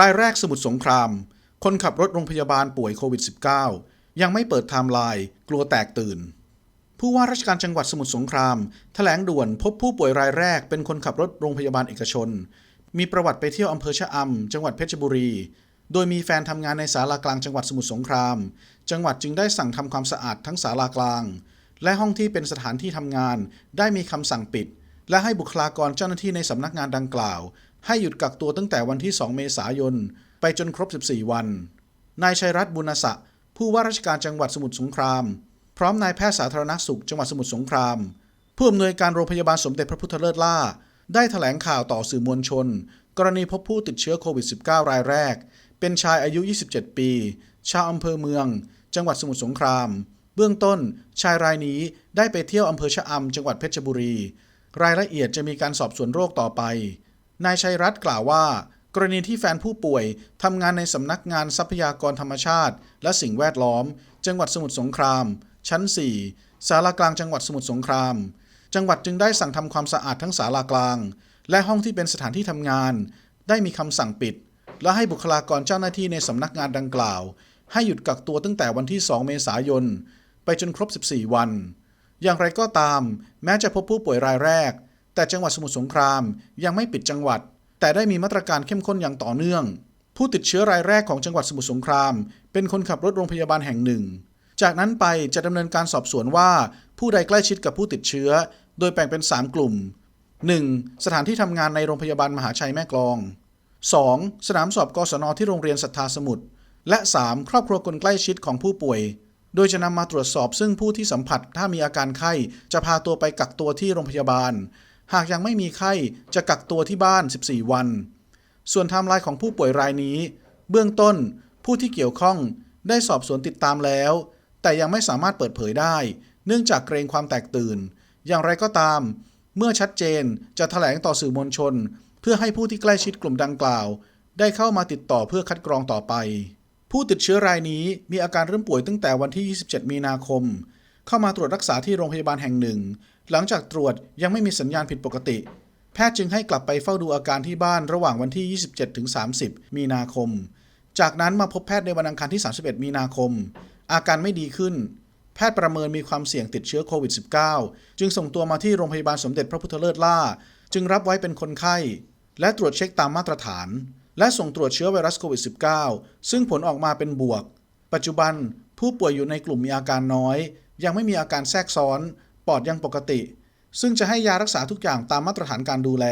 รายแรกสมุทรสงคราม คนขับรถโรงพยาบาลป่วยโควิด -19 ยังไม่เปิดไทม์ไลน์กลัวแตกตื่น ผู้ว่าราชการจังหวัดสมุทรสงครามแถลงด่วนพบผู้ป่วยรายแรกเป็นคนขับรถโรงพยาบาลเอกชน มีประวัติไปเที่ยวอำเภอชะอำจังหวัดเพชรบุรี โดยมีแฟนทำงานในศาลากลางจังหวัดสมุทรสงคราม จังหวัดจึงได้สั่งทำความสะอาดทั้งศาลากลาง และห้องที่เป็นสถานที่ทำงาน ได้มีคำสั่งปิด และให้บุคลากรเจ้าหน้าที่ในสำนักงานดังกล่าว ให้หยุดกักตัวตั้งแต่วันที่ 2 เมษายน ไปจนครบ 14 วัน นายชัยรัตน์บุญสะ ผู้ว่าราชการจังหวัดสมุทรสงคราม พร้อมนายแพทย์สาธารณสุขจังหวัดสมุทรสงคราม ผู้อำนวยการโรงพยาบาลสมเด็จพระพุทธเลิศล่า ได้แถลงข่าวต่อสื่อมวลชน กรณีพบผู้ติดเชื้อโควิด -19 รายแรก เป็นชายอายุ 27 ปี ชาวอำเภอเมือง จังหวัดสมุทรสงคราม เบื้องต้น ชายรายนี้ได้ไปเที่ยวอำเภอชะอำจังหวัดเพชรบุรี รายละเอียดจะมีการสอบสวนโรคต่อไป นายชัยรัตน์กล่าวว่า กรณีที่แฟนผู้ป่วยทำงานในสำนักงานทรัพยากรธรรมชาติ และสิ่งแวดล้อม จังหวัดสมุทรสงคราม ชั้น 4 ศาลากลางจังหวัดสมุทรสงคราม จังหวัดจึงได้สั่งทำความสะอาดทั้งศาลากลาง และห้องที่เป็นสถานที่ทำงาน ได้มีคำสั่งปิด และให้บุคลากรเจ้าหน้าที่ในสำนักงานดังกล่าว ให้หยุดกักตัวตั้งแต่วันที่ 2 เมษายน ไปจนครบ 14 วัน อย่างไรก็ตาม แม้จะพบผู้ป่วยรายแรก แต่จังหวัดสมุทรสงครามยังไม่ปิดจังหวัด แต่ได้มีมาตรการเข้มข้นอย่างต่อเนื่อง ผู้ติดเชื้อรายแรกของจังหวัดสมุทรสงคราม เป็นคนขับรถโรงพยาบาลแห่งหนึ่ง จากนั้นไปจะดำเนินการสอบสวนว่า ผู้ใดใกล้ชิดกับผู้ติดเชื้อ โดยแบ่งเป็น 3 กลุ่ม 1. สถานที่ทำงานในโรงพยาบาลมหาชัยแม่กลอง 2. สนามสอบกศนที่โรงเรียนศรัทธาสมุทร และ 3. ครอบครัวคนใกล้ชิดของผู้ป่วย โดยจะนำมาตรวจสอบซึ่งผู้ที่สัมผัสถ้ามีอาการไข้ จะพาตัวไปกักตัวที่โรงพยาบาล หากยังไม่มีไข้จะกักตัวที่บ้าน 14 วัน ส่วนไทม์ไลน์ของผู้ป่วยรายนี้ เบื้องต้นผู้ที่เกี่ยวข้องได้สอบสวนติดตามแล้ว แต่ยังไม่สามารถเปิดเผยได้ เนื่องจากเกรงความแตกตื่น อย่างไรก็ตาม เมื่อชัดเจนจะแถลงต่อสื่อมวลชน เพื่อให้ผู้ที่ใกล้ชิดกลุ่มดังกล่าว ได้เข้ามาติดต่อเพื่อคัดกรองต่อไป ผู้ติดเชื้อรายนี้มีอาการเริ่มป่วยตั้งแต่วันที่ 27 มีนาคม เข้ามาตรวจรักษาที่โรงพยาบาลแห่งหนึ่ง หลังจากตรวจยังไม่มีสัญญาณผิดปกติ แพทย์จึงให้กลับไปเฝ้าดูอาการที่บ้านระหว่างวันที่ 27-30 มีนาคม จากนั้นมาพบแพทย์ในวันอังคารที่ 31 มีนาคม อาการไม่ดีขึ้น แพทย์ประเมินมีความเสี่ยงติดเชื้อโควิด -19 จึงส่งตัวมาที่โรงพยาบาลสมเด็จพระพุทธเลิศล่า จึงรับไว้เป็นคนไข้ และตรวจเช็คตามมาตรฐาน และส่งตรวจเชื้อไวรัสโควิด -19 ซึ่งผลออกมาเป็นบวก ปัจจุบันผู้ป่วยอยู่ในกลุ่มมีอาการน้อย ยังไม่มีอาการแทรกซ้อน ปอดยังปกติ ซึ่งจะให้ยารักษาทุกอย่างตามมาตรฐานการดูแล